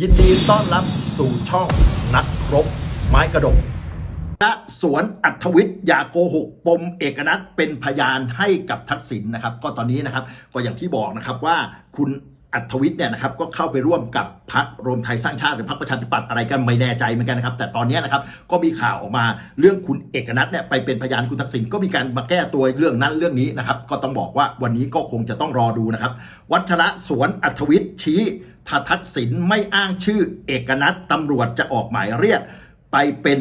ยินดีต้อนรับสู่ช่องนักรบ ไม้กระดกณสวนอัธวิทย์อย่าโกหกปมเอกนัทเป็นพยานให้กับทักษิณนะครับ ก็ตอนนี้นะครับก็อย่างที่บอกนะครับว่าคุณอัธวิทย์เนี่ยนะครับก็เข้าไปร่วมกับพรรครวมไทยสร้างชาติหรือพรรคประชาธิปัตย์อะไรกันไม่แน่ใจเหมือนกันนะครับ แต่ตอนนี้นะครับก็มีข่าวออกมาเรื่องคุณเอกนัทเนี่ยไปเป็นพยานคุณทักษิณก็มีการมาแก้ตัวเรื่องนั้นเรื่องนี้นะครับ ก็ต้องบอกว่าวันนี้ก็คงจะต้องรอดูนะครับ วัชระสวนอัธวิทย์ชี้ ถ้าทักษิณไม่อ้างชื่อเอกนัทตำรวจจะออกหมายเรียก ไปเป็น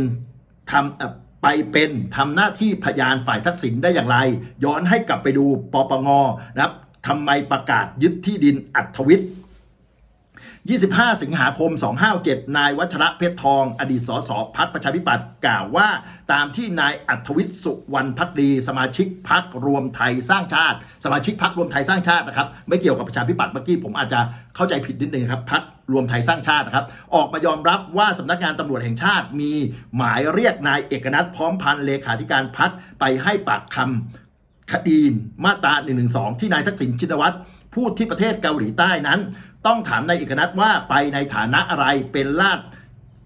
ทำไปเป็นทำหน้าที่พยานฝ่ายทักษิณได้อย่างไร ย้อนให้กลับไปดูปปงนะครับทำไมประกาศยึดที่ดินอัธวิทย์ 25 สิงหาคม 257 นายวัชระเพชรทอง อดีตสสพักประชาธิปัตย์กล่าวว่า ตามที่นายอัธวิทย์สุวรรณพักดี สมาชิกพักรวมไทยสร้างชาติ สมาชิกพักรวมไทยสร้างชาตินะครับ ไม่เกี่ยวกับประชาธิปัตย์เมื่อกี้ผมอาจจะเข้าใจผิดนิดนึงครับพักรวมไทยสร้างชาตินะครับ ออกมายอมรับว่าสำนักงานตำรวจแห่งชาติมีหมายเรียกนายเอกนัทพร้อมพันธ์เลขาธิการพักไปให้ปากคำคดีมาตรา1นึที่นายทักษิณชินวัตรพูดที่ประเทศเกาหลีใต้นั้น ต้องถามนายเอกนัทว่าไปในฐานะอะไรเป็นลาด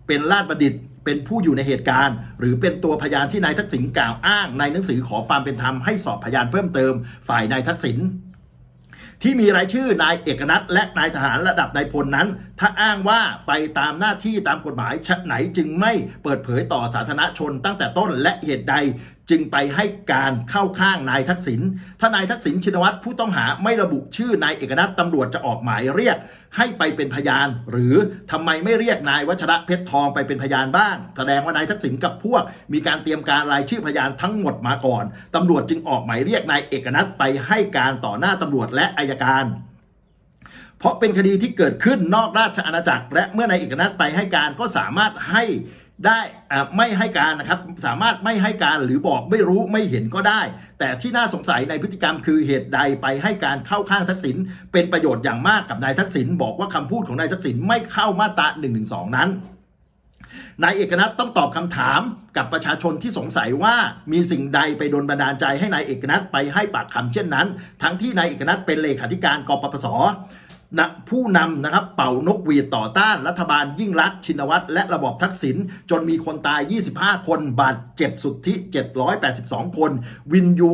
เป็นลาดบัณฑิตเป็นผู้อยู่ในเหตุการณ์ หรือเป็นตัวพยานที่นายทักษิณกล่าวอ้างในหนังสือขอความเป็นธรรมให้สอบพยานเพิ่มเติมฝ่ายนายทักษิณที่มีรายชื่อนายเอกนัทและนายทหารระดับนายพลนั้น ถ้าอ้างว่าไปตามหน้าที่ตามกฎหมายชะไหนจึงไม่เปิดเผยต่อสาธารณชนตั้งแต่ต้นและเหตุใด จึงไปให้การเข้าข้างนายทักษิณถ้านายทักษิณชินวัตรผู้ต้องหาไม่ระบุชื่อนายเอกนัทตำรวจจะออกหมายเรียก ให้ไปเป็นพยาน หรือทำไมไม่เรียกนายวัชระเพชรทองไปเป็นพยานบ้าง แสดงว่านายทักษิณกับพวก มีการเตรียมการรายชื่อพยานทั้งหมดมาก่อนตำรวจจึงออกหมายเรียกนายเอกนัทไปให้การต่อหน้าตำรวจและอายการเพราะเป็นคดีที่เกิดขึ้นนอกราชอาณาจักร และเมื่อนายเอกนัทไปให้การก็สามารถให้ ได้ไม่ให้การนะครับสามารถไม่ให้การหรือบอกไม่รู้ไม่เห็นก็ได้ แต่ที่น่าสงสัยในพฤติกรรมคือเหตุใดไปให้การเข้าข้างทักษิณเป็นประโยชน์อย่างมากกับนายทักษิณบอกว่าคำพูดของนายทักษิณไม่เข้ามาตรา1นึนั้นนายเอกนัทต้องตอบคำถามกับประชาชนที่สงสัยว่ามีสิ่งใดไปโดนบันดาลใจให้นายเอกนัทไปให้ปากคำเช่นนั้น ทั้งที่นายเอกนัทเป็นเลขาธิการกปปส นะผู้นำนะครับเป่านกหวีดต่อต้านรัฐบาลยิ่งรักชินวัตรและระบอบทักษิณจนมีคนตาย 25 คนบาดเจ็บสุทธิ782 คน วินยู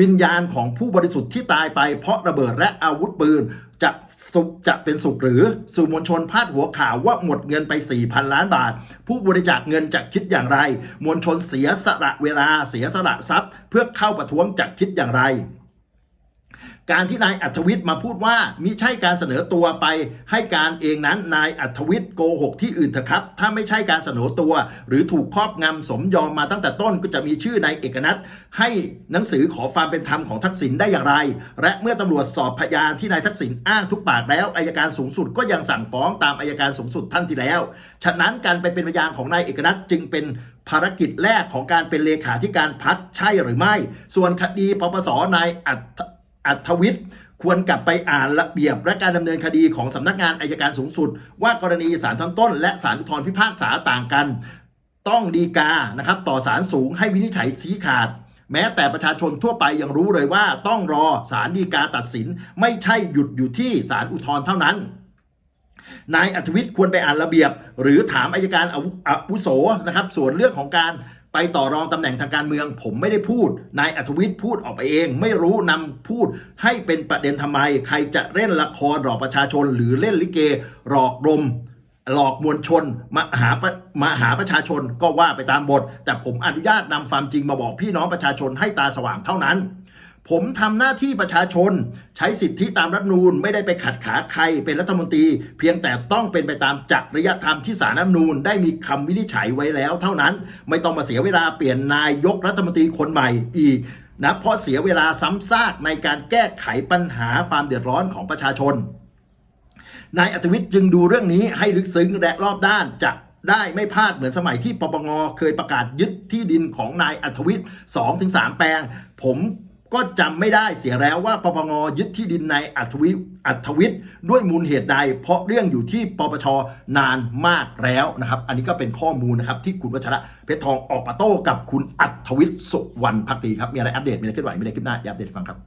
วิญญาณของผู้บริสุทธิ์ที่ตายไปเพราะระเบิดและอาวุธปืนจะสุขจะเป็นสุขหรือสื่อมวลชนพาดหัวข่าวว่าหมดเงินไป 4,000 ล้านบาท ผู้บริจาคเงินจะคิดอย่างไร มวลชนเสียสละเวลาเสียสละทรัพย์ เพื่อเข้าประท้วงจะคิดอย่างไร การที่นายอัธวิทย์มาพูดว่ามิใช่การเสนอตัวไปให้การเองนั้นนายอัธวิทย์โกหกที่อื่นเถอะครับ ถ้าไม่ใช่การเสนอตัว หรือถูกครอบงำสมยอมมาตั้งแต่ต้นก็จะมีชื่อนายเอกนัทให้หนังสือขอความเป็นธรรมของทักษิณได้อย่างไร และเมื่อตำรวจสอบพยานที่นายทักษิณอ้างทุกปากแล้วอายการสูงสุดก็ยังสั่งฟ้องตามอายการสูงสุดท่านที่แล้ว ฉะนั้นการไปเป็นพยานของนายเอกนัทจึงเป็นภารกิจแรกของการเป็นเลขาธิการพักใช่หรือไม่ ส่วนคดีปปสนายอัธ อัธวิทย์ควรกลับไปอ่านระเบียบและการดำเนินคดีของสำนักงานอายการสูงสุด ว่ากรณีศาลชั้นต้น และศาลอุทธรพิพากษาต่างกัน ต้องดีกานะครับต่อศาลสูงให้วินิจฉัยชี้ขาด แม้แต่ประชาชนทั่วไปยังรู้เลยว่าต้องรอศาลฎีกาตัดสิน ไม่ใช่หยุดอยู่ที่ศาลอุทธรณ์เท่านั้นนายอัธวิทย์ควรไปอ่านระเบียบ หรือถามอายการอาวุอาวุโสนะครับ ส่วนเรื่องของการ ไปต่อรองตำแหน่งทางการเมือง ผมไม่ได้พูด นายอัธวิทย์พูดออกไปเอง ไม่รู้นำพูดให้เป็นประเด็นทำไม ใครจะเล่นละครหลอกประชาชน หรือเล่นลิเกหลอกลมหลอกมวลชนมาหามาหาประชาชนก็ว่าไปตามบท แต่ผมอนุญาตนำความจริงมาบอกพี่น้องประชาชนให้ตาสว่างเท่านั้น ผมทำหน้าที่ประชาชน ใช้สิทธิตามรัฐนูญไม่ได้ไปขัดขาใครเป็นรัฐมนตรี เพียงแต่ต้องเป็นไปตามจริยธรรมที่สารรัฐนูญได้มีคำวินิจฉัยไว้แล้ว เท่านั้นไม่ต้องมาเสียเวลาเปลี่ยนนายกรัฐมนตรีคนใหม่อีกนะเพราะเสียเวลาซ้ำซากในการแก้ไขปัญหาความเดือดร้อนของประชาชนนายอัตวิทย์จึงดูเรื่องนี้ให้ลึกซึ้งและรอบด้านจะได้ไม่พลาดเหมือนสมัยที่ปปงเคยประกาศยึดที่ดินของนายอัธวิทย์2-3ถึง3แปลง ผม ก็จำไม่ได้เสียแล้วว่าปปงยึดที่ดินในอัธวิอัธวิทย์ด้วยมูลเหตุใด เพราะเรื่องอยู่ที่ปปชนานมากแล้วนะครับ อันนี้ก็เป็นข้อมูลนะครับที่คุณวัชระเพชรทองออกมาโต้กับคุณอัธวิทย์สุวรรณพักดีครับ มีอะไรอัปเดตมีอะไรเคลื่อนไหวมีอะไรขึ้นหน้าอย่าอัปเดตฟังครับ